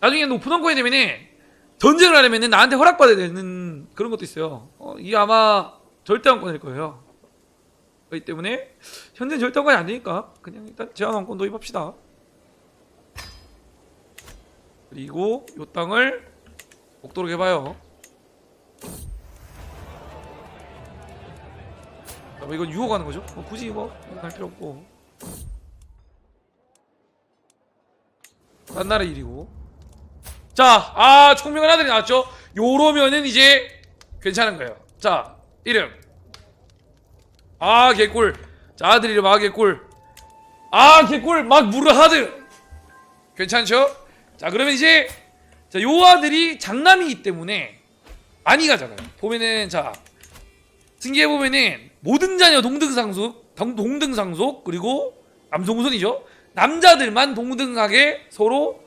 나중에 높은 원권이 되면은 전쟁을 하려면은 나한테 허락받아야 되는 그런 것도 있어요. 어, 이게 아마 절대 원권일 거예요. 그렇기 때문에 현재 절대 원권이 안 되니까 그냥 일단 제한 원권 도입합시다. 그리고 요 땅을 먹도록 해봐요. 자, 뭐 이건 유혹하는 거죠? 뭐 굳이 뭐 이건 할 필요 없고. 딴 나라 일이고. 자, 아 총명한 아들이 나왔죠? 요러면은 이제 괜찮은 거예요. 자, 이름. 아 개꿀. 자, 아들 이름 아 개꿀. 아 개꿀 막 무르 하드. 괜찮죠? 자, 그러면 이제 자, 요 아들이 장남이기 때문에 많이 가잖아요. 보면은 자 승계해 보면은 모든 자녀 동등상속, 동- 동등상속 그리고 남성우선이죠. 남자들만 동등하게 서로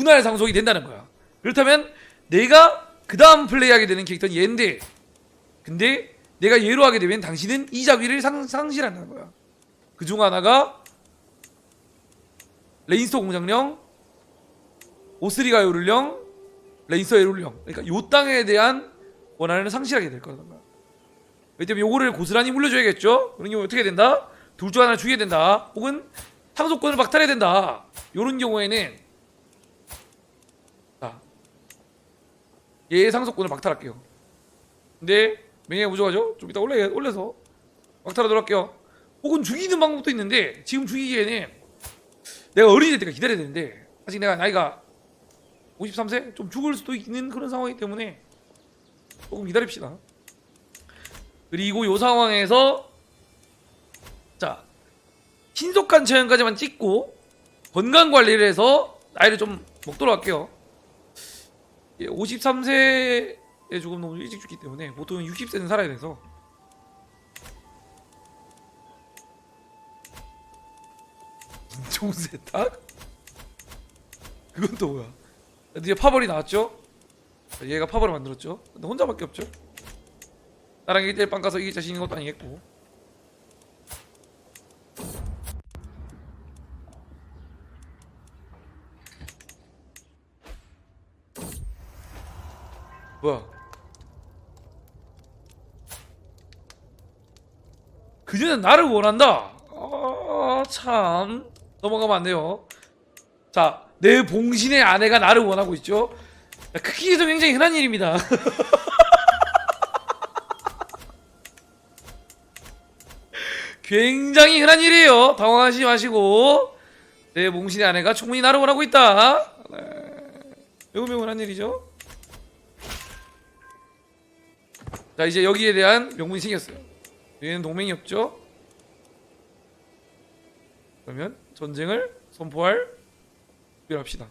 분할 상속이 된다는 거야. 그렇다면 내가 그 다음 플레이하게 되는 캐릭터는 얘인데, 근데 내가 얘로 하게 되면 당신은 이 자위를 상, 상실한다는 거야. 그 중 하나가 레인스터 공장령, 오스리가 요를령, 레인스터 요를령. 그러니까 요 땅에 대한 원한을 상실하게 될 거란 거야. 그렇기 때문에 요거를 고스란히 물려줘야겠죠. 그런 경우 어떻게 된다? 둘 중 하나를 죽여야 된다. 혹은 상속권을 박탈해야 된다. 요런 경우에는 얘의 상속권을 박탈할게요. 근데 명예가 부족하죠? 좀 이따 올려 올려서 박탈하도록 할게요. 혹은 죽이는 방법도 있는데 지금 죽이기에는 내가 어린이 될 때까지 기다려야 되는데 아직 내가 나이가 53세 좀 죽을 수도 있는 그런 상황이기 때문에 조금 기다립시다. 그리고 요 상황에서 자 신속한 체형까지만 찍고 건강 관리를 해서 나이를 좀 먹도록 할게요. 53세에 조금 너무 일찍 죽기 때문에 보통 60세는 살아야 돼서 인종세탁? 그건 또 뭐야? 드디어 파벌이 나왔죠? 얘가 파벌을 만들었죠? 근데 혼자밖에 없죠? 나랑 1대1 빵 가서 이길 자신 있는 것도 아니겠고 뭐야 그녀는 나를 원한다 아 참 넘어가면 안 돼요 자 내 봉신의 아내가 나를 원하고 있죠 크기에서 굉장히 흔한 일입니다 굉장히 흔한 일이에요. 당황하지 마시고 내 몽신의 아내가 충분히 나를 원하고 있다. 네. 매우 매우 흔한 일이죠. 자 이제 여기에 대한 명분이 생겼어요. 얘는 동맹이 없죠. 그러면 전쟁을 선포할 준비를 합시다.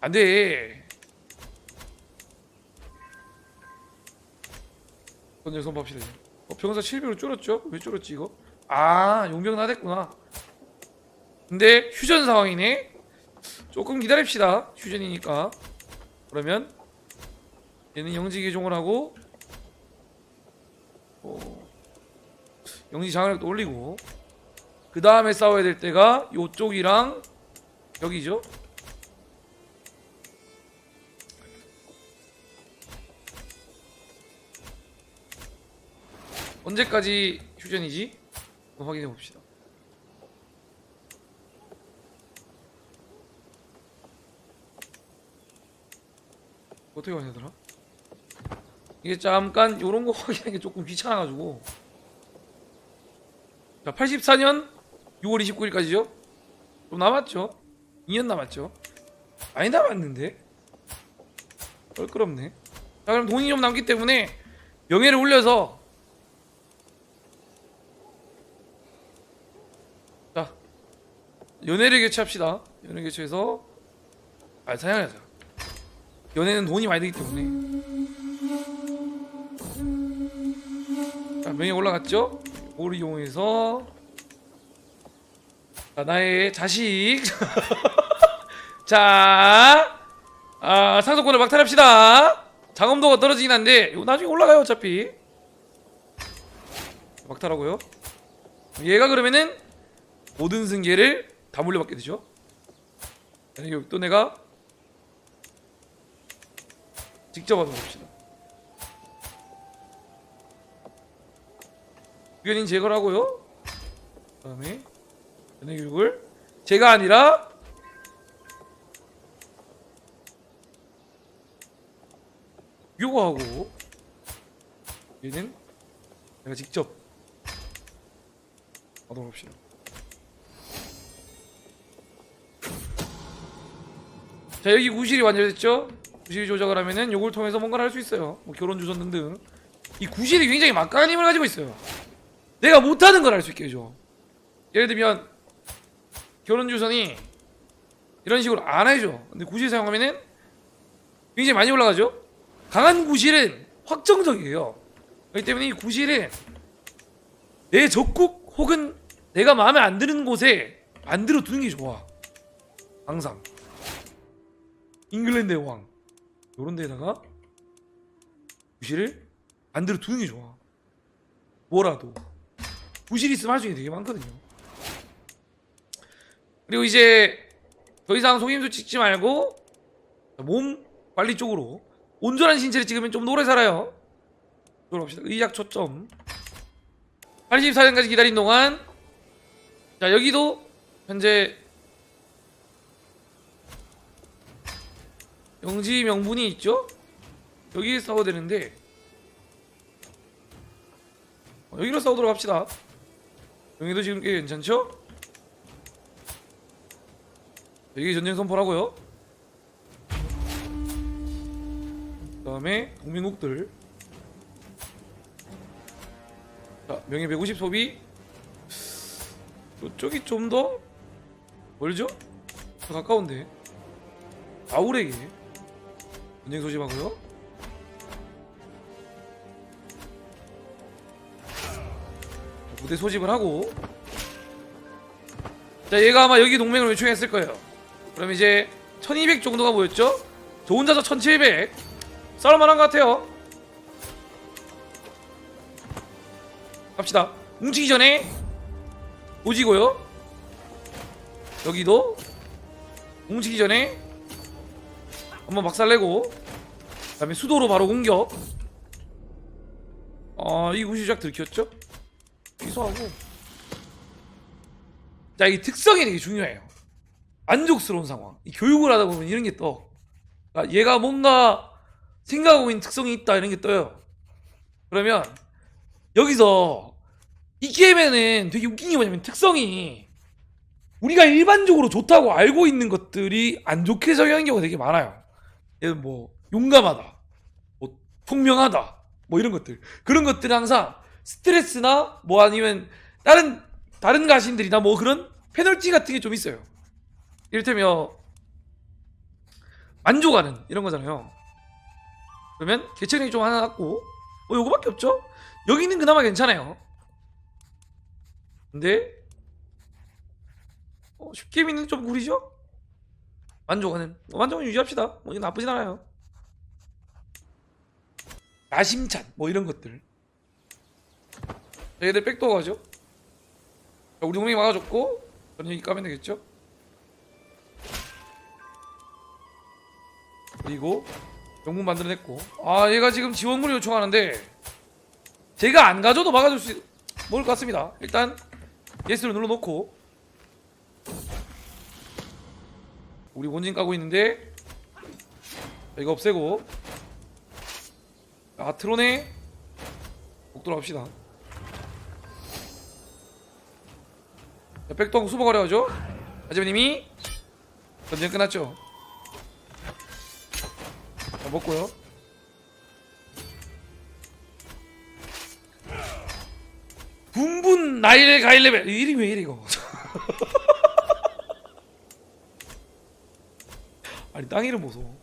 안 돼. 전쟁 선포합시다. 어, 병사 700으로 줄었죠? 왜 줄었지 이거? 아 용병 나댔구나 근데 휴전 상황이네 조금 기다립시다 휴전이니까 그러면 얘는 영지 개종을 하고 어, 영지 장악력도 올리고 그 다음에 싸워야 될 때가 요쪽이랑 여기죠 언제까지 휴전이지? 확인해 봅시다. 어떻게 확인하더라? 이게 잠깐 요런 거 확인하는 게 조금 귀찮아가지고 자 84년 6월 29일까지죠? 좀 남았죠? 2년 남았죠? 많이 남았는데? 껄끄럽네 자 그럼 돈이 좀 남기 때문에 명예를 올려서 자 연애를 개최합시다 연애 개최해서 아 사양하자 연애는 돈이 많이 들기 때문에 명예 올라갔죠? 이걸 이용해서. 자, 나의 자식. 자 아, 상속권을 박탈합시다. 장엄도가 떨어지긴 한데 이거 나중에 올라가요 어차피. 박탈하고요. 얘가 그러면은 모든 승계를 다 물려받게 되죠. 또 내가 직접 한번 봅시다. 유견인 제거를 하고요. 그다음에 연예 교육을 제가 아니라 요거하고 얘는 내가 직접 하도록 합시다. 자 여기 구실이 완료됐죠? 구실 조작을 하면은 요걸 통해서 뭔가를 할 수 있어요. 뭐 결혼 주선 등등. 이 구실이 굉장히 막강한 힘을 가지고 있어요. 내가 못하는 걸할수 있게 해줘. 예를 들면 결혼 주선이 이런 식으로 안 해줘. 근데 구실 사용하면은 굉장히 많이 올라가죠. 강한 구실은 확정적이에요. 그렇기 때문에 이 구실은 내 적국 혹은 내가 마음에 안 드는 곳에 만들어 두는 게 좋아. 항상. 잉글랜드의 왕. 요런 데다가 구실을 만들어 두는 게 좋아. 뭐라도. 구실 있으면 할 수 있는 게 되게 많거든요. 그리고 이제 더 이상 속임수 찍지 말고 몸 관리 쪽으로 온전한 신체를 찍으면 좀더 오래 살아요. 이걸 봅시다. 의학 초점. 84년까지 기다린 동안 자 여기도 현재 영지 명분이 있죠? 여기 싸워야 되는데 어, 여기로 싸우도록 합시다. 여기도 지금 꽤 괜찮죠? 여기 전쟁 선포라고요. 그 다음에 동맹국들 자 명예 150 소비 이쪽이 좀 더 멀죠? 더 가까운데 아우렉이 전쟁 소집하고요 부대 소집을 하고. 자 얘가 아마 여기 동맹을 요청했을 거예요. 그럼 이제 1200 정도가 모였죠? 저 혼자서 1700 싸울만한 것 같아요. 갑시다. 뭉치기 전에 오지고요. 여기도 뭉치기 전에 한번 박살내고 그 다음에 수도로 바로 공격. 아이 구시작 들켰죠? 취소하고. 자 이 특성이 되게 중요해요. 만족스러운 상황. 이 교육을 하다 보면 이런 게떠. 아, 얘가 뭔가 생각하고 있는 특성이 있다 이런 게 떠요. 그러면 여기서 이 게임에는 되게 웃긴 게 뭐냐면 특성이 우리가 일반적으로 좋다고 알고 있는 것들이 안 좋게 작용하는 경우가 되게 많아요. 예를 뭐 용감하다, 뭐 총명하다, 뭐 이런 것들. 그런 것들은 항상 스트레스나 뭐 아니면 다른 다른 가신들이나 뭐 그런 페널티 같은 게 좀 있어요. 이를테면 만족하는 이런 거잖아요. 그러면 개체력이 좀 하나 낮고 뭐 요거밖에 없죠. 여기는 그나마 괜찮아요. 근데 어, 쉽게 믿는 좀 구리죠? 만족하는 뭐 만족은 유지합시다. 뭐 이거 나쁘진 않아요. 나심찬 뭐 이런 것들. 자, 얘들 백도어 가죠. 자, 우리 동맹이 막아줬고 여기 까면 되겠죠? 그리고 영문 만들어냈고 아 얘가 지금 지원군을 요청하는데 제가 안 가져도 막아줄 수 있... 먹을 것 같습니다. 일단 예스를 눌러놓고 우리 원진 까고 있는데 자, 이거 없애고 아트론에 복도로 합시다. 백도하고 수복하려 하죠. 아재님이 전쟁 끝났죠. 자, 먹고요. 분분 나일의 가일레벨 이름이 왜 이래 이거 아니 땅 이름 보소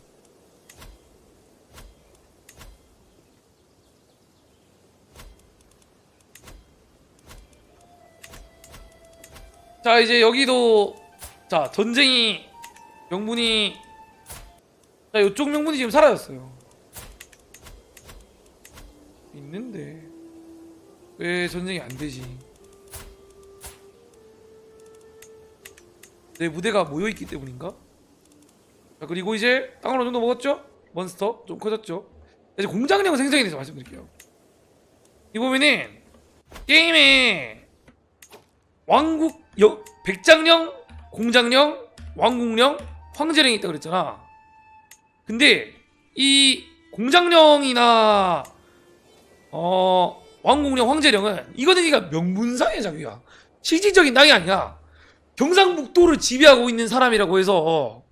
자 이제 여기도 자 전쟁이 명분이 자 이쪽 명분이 지금 사라졌어요 있는데 왜 전쟁이 안 되지? 내 무대가 모여 있기 때문인가? 자, 그리고 이제 땅을 어느 정도 먹었죠? 몬스터 좀 커졌죠? 이제 공장령 생성에 대해서 말씀드릴게요. 이 보면은 게임에 왕국 여, 백장령, 공장령, 왕국령, 황제령이 있다 그랬잖아. 근데 이 공장령이나 어 왕국령, 황제령은 이거는 그러니까 명분상의 자유야. 실질적인 땅이 아니야. 경상북도를 지배하고 있는 사람이라고 해서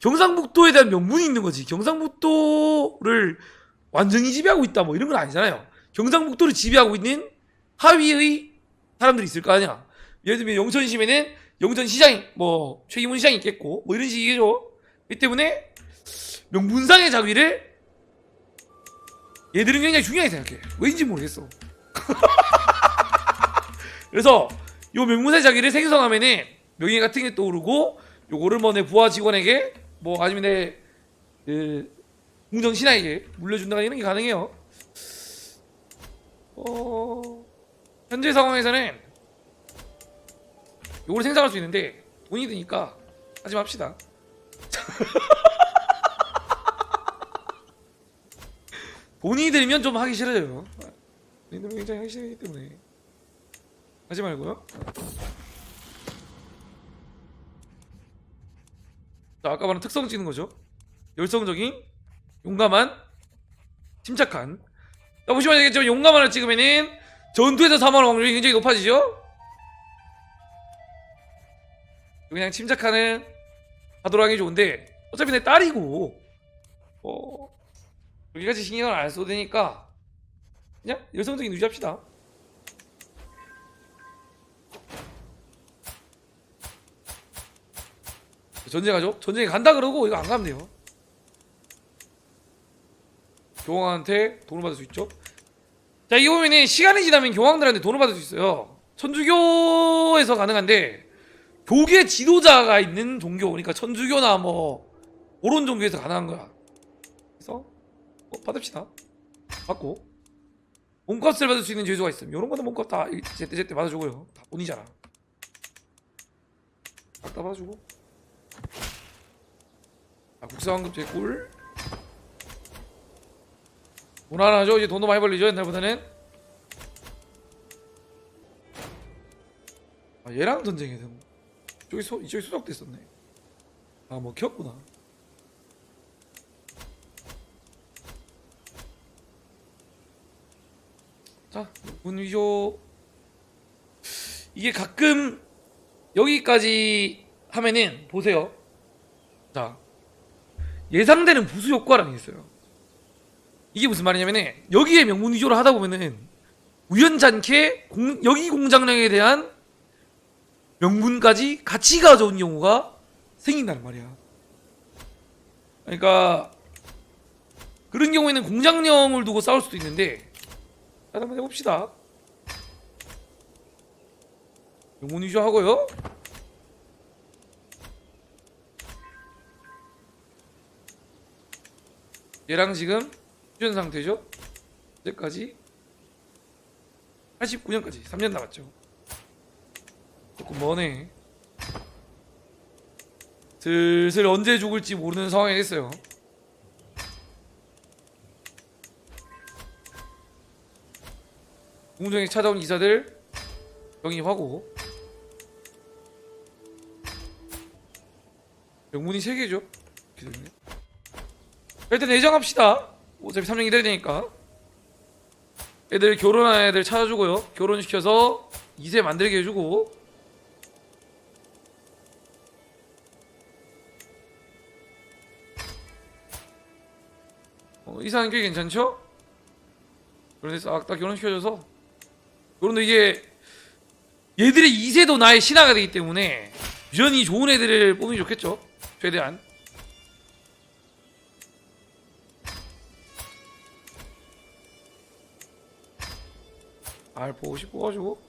경상북도에 대한 명분이 있는 거지. 경상북도를 완전히 지배하고 있다 뭐 이런 건 아니잖아요. 경상북도를 지배하고 있는 하위의 사람들이 있을 거 아니야. 예를 들면 영천시면은 영천시장이 뭐 최기문 시장이 있겠고 뭐 이런 식이죠. 이 때문에 명분상의 자위를 얘들은 굉장히 중요하게 생각해. 왜인지 모르겠어. 그래서 요 명문상의 자기를 생성하면은 명예 같은 게 떠오르고 요거를 뭐 내 부하 직원에게 뭐 아니면 내 그 공정 신하에게 물려준다가 이런 게 가능해요. 어 현재 상황에서는 요걸 생성할 수 있는데 돈이 드니까 하지 맙시다. 돈이 들면 좀 하기 싫어져요. 돈이 들면 굉장히 하기 싫기 때문에 하지 말고요. 자, 아까 말한 특성 찍는 거죠. 열성적인, 용감한, 침착한. 자, 보시면 알겠지만 용감한을 찍으면은 전투에서 사망할 확률이 굉장히 높아지죠. 그냥 하도록 하기 좋은데 어차피 내 딸이고 어 여기까지 신경을 안 써도 되니까 그냥 열성적인 유지합시다. 전쟁 가죠? 전쟁에 간다 그러고 이거 안 가면 돼요. 교황한테 돈을 받을 수 있죠. 자, 이거 보면은 시간이 지나면 교황들한테 돈을 받을 수 있어요. 천주교에서 가능한데 교계 지도자가 있는 종교, 그러니까 천주교나 뭐 오론 종교에서 가능한 거야. 그래서 뭐 받읍시다. 받고 몸값을 받을 수 있는 제도가 있으면 이런 거는 몸값 다 제때 제때 받아주고요. 다 돈이잖아. 다 받아주고. 아, 국사환급 제 꿀. 무난하죠? 이제 돈도 많이 벌리죠 옛날보다는. 아 얘랑 전쟁해야 돼. 저기 소 이쪽에 수적됐었네. 아 먹혔구나. 자, 문위조 이게 가끔 여기까지 하면은 보세요. 자, 예상되는 부수 효과라는 게 있어요. 이게 무슨 말이냐면은 여기에 명문 위조를 하다 보면은 우연찮게 공- 여기 공장량에 대한 명분까지 같이 가져온 경우가 생긴다는 말이야. 그러니까 그런 경우에는 공장령을 두고 싸울 수도 있는데 자, 한번 해봅시다. 명문 위조 하고요. 얘랑 지금 휴전 상태죠? 이제까지 89년까지 3년 남았죠. 조금 머네. 슬슬 언제 죽을지 모르는 상황이 됐어요. 공정에 찾아온 이사들 영입하고 명문이 3개죠. 기존에. 일단 내정합시다. 어차피 3년 기다려야 되니까. 애들 결혼한 애들 찾아주고요. 결혼시켜서 2세 만들게 해주고. 어, 이사는 꽤 괜찮죠? 그래서 싹다 결혼시켜줘서. 결혼도 이게 얘들의 2세도 나의 신하가 되기 때문에 유전이 좋은 애들을 뽑으면 좋겠죠. 최대한. 알 보고 싶어가지고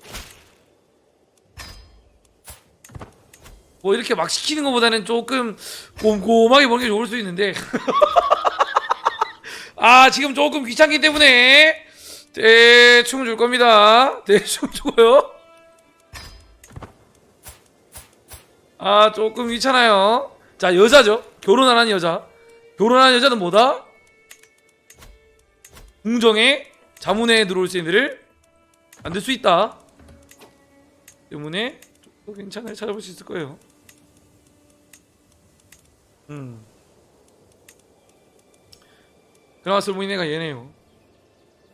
뭐 이렇게 막 시키는 것보다는 조금 꼼꼼하게 보는 게 좋을 수 있는데 아 지금 조금 귀찮기 때문에 대충 줄 겁니다. 대충 주고요. 아 조금 귀찮아요. 자 여자죠. 결혼하는 여자. 결혼하는 여자는 뭐다? 궁정에 자문에 들어올 수 있는 애들을 만들 수 있다. 때문에 또 괜찮아요. 찾아볼 수 있을 거예요. 음 그나마 쓸모있는 애가 얘네요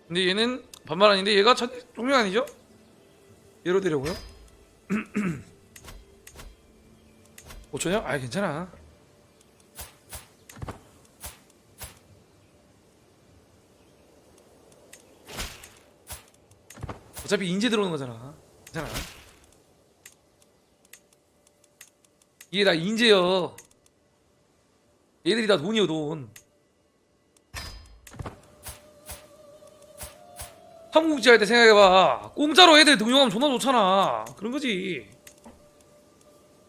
근데 얘는 반말 아닌데 얘가 첫 종류 아니죠? 얘로 되려고요? 5천이요? 아 괜찮아 어차피 인제 들어오는 거잖아 괜찮아 이게 다 인재여 얘들이 다 돈이여 돈 삼국지 할 때 생각해봐. 공짜로 애들 등용하면 존나 좋잖아. 그런 거지.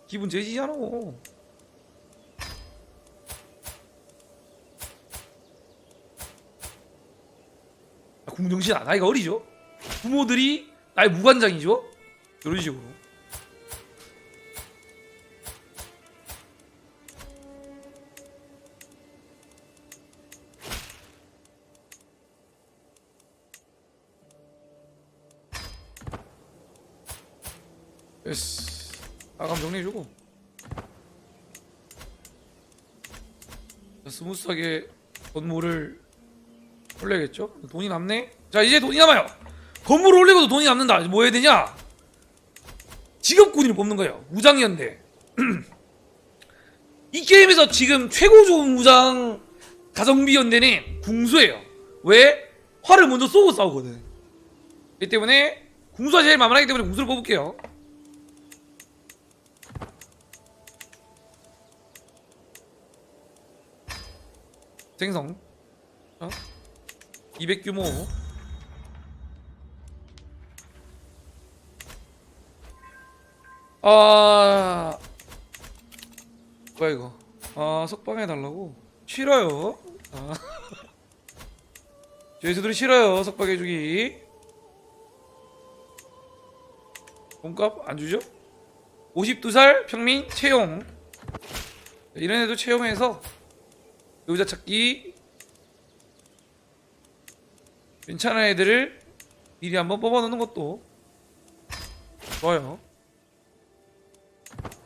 기분 제지잖아 아, 궁정신 아, 나이가 어리죠? 부모들이 나의 무관장이죠? 이런 식으로 됐어 아감 정리해주고. 자, 스무스하게 건물을 올려야겠죠? 돈이 남네? 자 이제 돈이 남아요. 건물을 올리고도 돈이 남는다. 뭐 해야 되냐? 직업군인을 뽑는 거예요. 무장연대. 이 게임에서 지금 최고 좋은 무장 가성비 연대는 궁수예요. 왜? 활을 먼저 쏘고 싸우거든. 이 때문에 궁수가 제일 만만하기 때문에 궁수를 뽑을게요 생성. 어? 200 규모. 아. 뭐야 이거? 아 석방해 달라고? 싫어요. 아. 죄수들이 싫어요 석방해 주기. 몸값 안 주죠? 52살 평민 채용. 이런 애도 채용해서 의자 찾기. 괜찮은 애들을 미리 한번 뽑아놓는 것도 좋아요.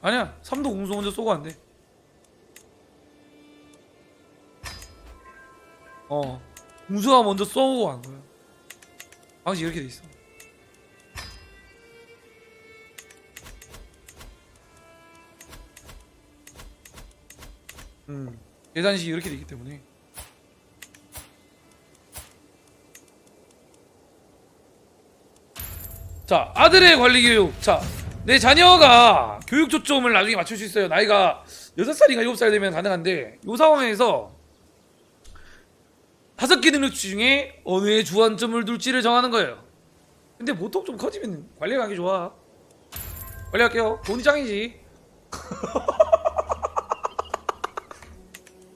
아니야 3도 공수 먼저 쏘고 안돼. 어 공수가 먼저 쏘고 안 거야 방식 이렇게 돼 있어. 음 계산식이 이렇게 되기 때문에. 자 아들의 관리 교육. 자내 자녀가 교육 초점을 나중에 맞출 수 있어요. 나이가 6살인가 7살 되면 가능한데 이 상황에서 다섯 개 능력치 중에 어느 에 주안점을 둘지를 정하는 거예요. 근데 보통 좀 커지면 관리가 하기 좋아. 관리할게요. 돈이 짱이지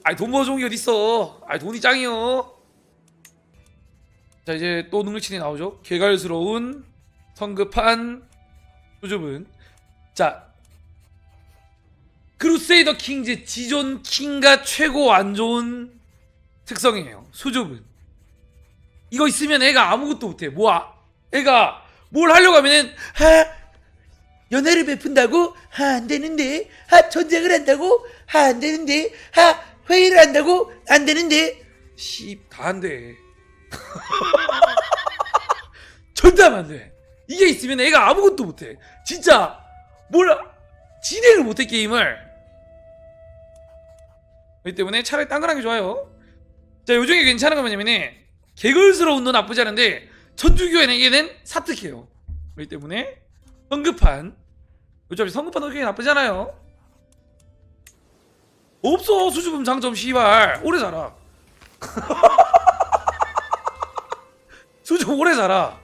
아이 돈 벌어좋은 게 어딨어? 아이 돈이 짱이요. 자 이제 또 능력치이 나오죠? 개갈스러운 성급한 수줍은 자 크루세이더 킹즈 지존 킹과 최고 안 좋은 특성이에요. 수줍은 이거 있으면 애가 아무것도 못해. 뭐야 애가 뭘 하려고 하면은 하? 연애를 베푼다고? 하 안 되는데? 하 전쟁을 한다고? 하 안 되는데? 하 회의를 한다고? 안 되는데. 씨다 안 돼. 절대 하면 안 돼. 이게 있으면 애가 아무것도 못해. 진짜 뭘 진행을 못해 게임을. 그렇기 때문에 차라리 딴 거랑 게 좋아요. 자 요중에 괜찮은 건 뭐냐면은 개걸스러운 건 나쁘지 않은데 천주교인에게는 사특해요. 그렇기 때문에 성급한 어차피 성급한 나쁘지 않아요 없어 수줍음 장점 씨발. 오래 살아. 수줍음 오래 살아.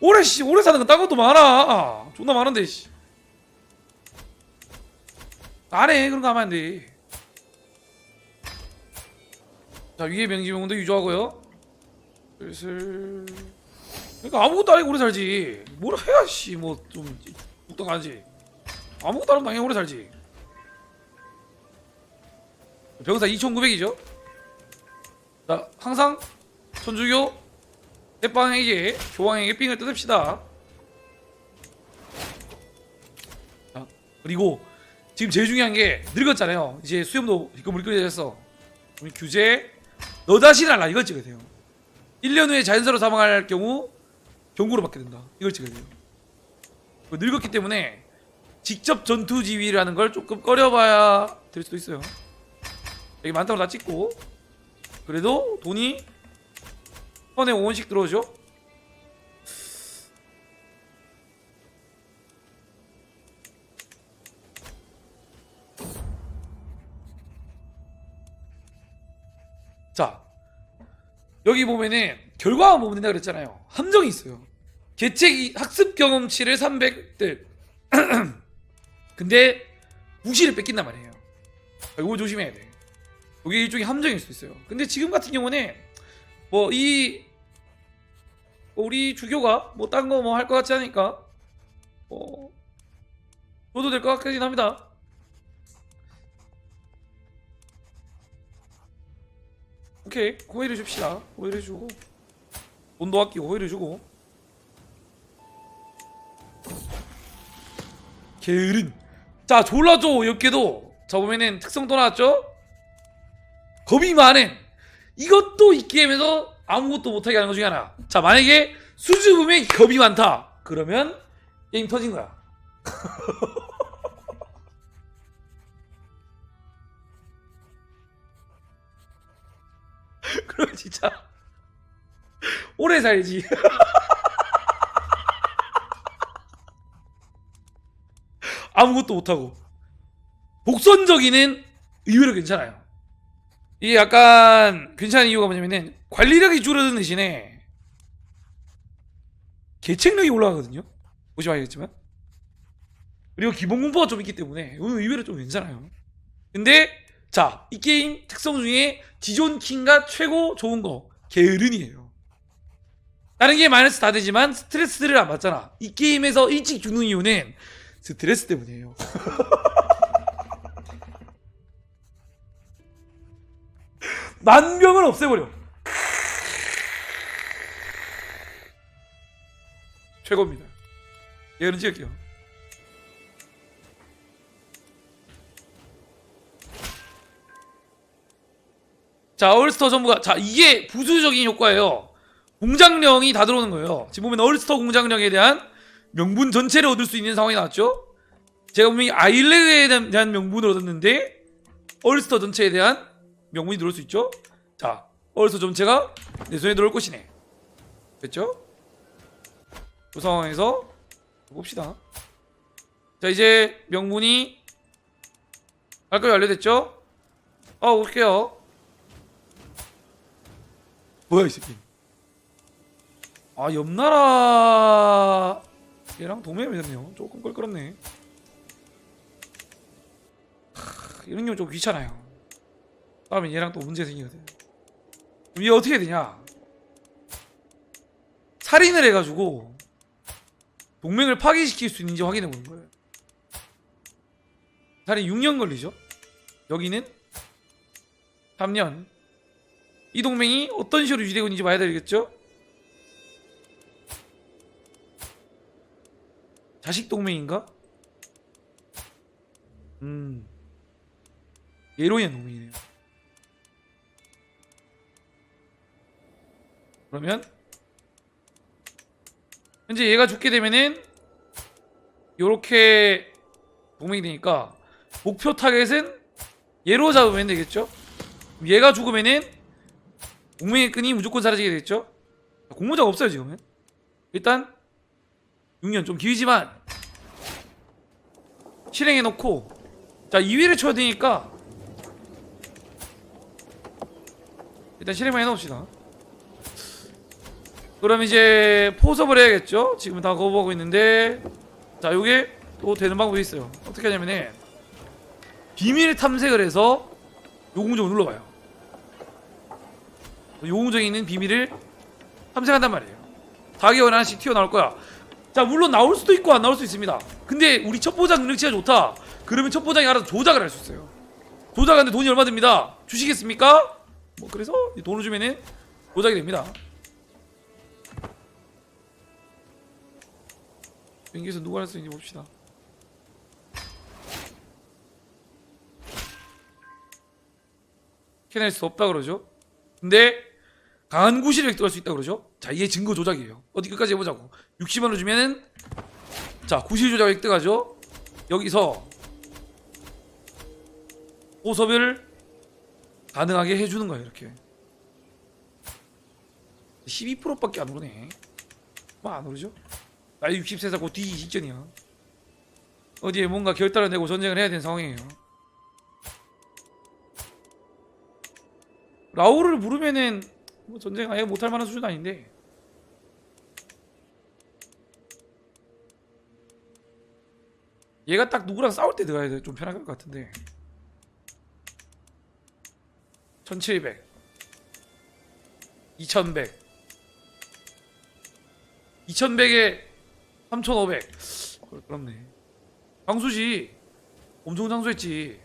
오래 씨 오래 사는 건 딴 것도 많아. 존나 많은데 씨. 안해 그런 거 하면 안돼 자 위에 명지명도 유조하고요. 슬슬 그러니까 아무것도 안 하고 오래 살지. 뭘 해야 씨뭐좀 묵당하지? 아무것도 안 하면 당연히 오래 살지 병사 2,900이죠. 자, 항상 천주교 대빵에게 교황에게 삥을 뜯읍시다. 자, 그리고 지금 제일 중요한 게 늙었잖아요. 이제 수염도 이거. 우리 규제 너 자신 알라 이걸 찍어야 돼요. 1년 후에 자연사로 사망할 경우 경고를 받게 된다. 이걸 찍어야 돼요. 그리고 늙었기 때문에 직접 전투 지휘라는 걸 조금 꺼려봐야 될 수도 있어요. 여기 많다고 다 찍고 그래도 돈이 번에 5원씩 들어오죠. 자 여기 보면은 결과만 보면 된다 그랬잖아요. 함정이 있어요. 계책 학습 경험치를 300들 근데 무시를 뺏긴단 말이에요. 이거 조심해야 돼. 이게 일종의 함정일 수 있어요. 근데 지금 같은 경우는 뭐 이 우리 주교가 뭐 딴 거 뭐 할 것 같지 않으니까 뭐 줘도 될 것 같긴 합니다. 오케이. 호의를 줍시다. 호의를 주고. 돈도 아끼고 호의를 주고. 게으른. 자 졸라죠 옆게도. 자 보면은 특성도 나왔죠 겁이 많은 이것도 이 게임에서 아무것도 못하게 하는 것 중에 하나. 자 만약에 수줍음에 겁이 많다. 그러면 게임 터진 거야. 그럼 진짜 오래 살지. 아무것도 못하고. 복선적이는 의외로 괜찮아요 이게 약간 괜찮은 이유가 뭐냐면은 관리력이 줄어든 대신에 계책력이 올라가거든요. 보시면 알겠지만. 그리고 기본 공포가 좀 있기 때문에 이건 의외로 좀 괜찮아요. 근데 자 이 게임 특성 중에 지존 킹가 최고 좋은 거 게으른이에요. 다른 게임 마이너스 다 되지만 스트레스를 안 받잖아. 이 게임에서 일찍 죽는 이유는 스트레스 때문이에요 만병을 없애버려. 최고입니다. 얘는 찍을게요. 자 얼스터 전부가 자 이게 부수적인 효과예요. 공장령이 다 들어오는 거예요. 지금 보면 얼스터 공장령에 대한 명분 전체를 얻을 수 있는 상황이 나왔죠? 제가 분명히 아일레드에 대한- 대한 명분을 얻었는데 얼스터 전체에 대한 명분이 들어올 수 있죠? 자 얼스터 전체가 내 손에 들어올 것이네. 됐죠? 그 상황에서 봅시다. 자 이제 명분이 발급이 완료됐죠? 아 올게요. 뭐야 이 새끼. 아 옆나라 얘랑 동맹이 맺었네요. 조금 껄끄럽네. 하, 이런 경우 좀 귀찮아요 다음에 얘랑 또 문제 생기거든 그럼 얘 어떻게 되냐 살인을 해가지고 동맹을 파괴시킬 수 있는지 확인해 보는 거예요 살인 6년 걸리죠 여기는 3년 이 동맹이 어떤 식으로 유지되고 있는지 봐야 되겠죠? 자식 동맹인가? 음. 예로 인한 동맹이네요. 그러면 현재 얘가 죽게 되면은 요렇게 동맹이 되니까 목표 타겟은 얘로 잡으면 되겠죠? 얘가 죽으면은 공명의 끈이 무조건 사라지게 되겠죠? 공모자가 없어요 지금은 일단 6년 좀 길지만 실행해 놓고 자 2위를 쳐야 되니까 일단 실행만 해 놓읍시다 그럼 이제 포섭을 해야겠죠? 지금 다 거부하고 있는데 자 요게 또 되는 방법이 있어요 어떻게 하냐면은 비밀 탐색을 해서 요공정을 눌러봐요 요공정에 있는 비밀을 탐색한단 말이에요. 다기원 하나씩 튀어나올 거야. 자, 물론 나올 수도 있고 안 나올 수 있습니다. 근데 우리 첩보장 능력치가 좋다. 그러면 첩보장이 알아서 조작을 할 수 있어요. 조작하는데 돈이 얼마 듭니다. 주시겠습니까? 뭐 그래서 이 돈을 주면은 조작이 됩니다. 여기서 누가 할 수 있는지 봅시다. 캐낼 수 없다 그러죠. 근데 강한 구실을 획득할 수 있다 그러죠. 자, 이게 증거 조작이에요. 어디 끝까지 해보자고. 60원을 주면은 자, 구실 조작 획득하죠. 여기서 호섭을 가능하게 해주는 거예요. 이렇게 12%밖에 안 오르네. 뭐안 오르죠? 나이 60세 사고 뒤 직전이야. 어디에 뭔가 결단을 내고 전쟁을 해야 되는 상황이에요. 라우를 부르면은 뭐 전쟁 아예 못할 만한 수준 아닌데 얘가 딱 누구랑 싸울 때 들어가야 돼. 좀 편할 것 같은데 1700 2100 2100에 3500 그렇네. 장수지 엄청 장수했지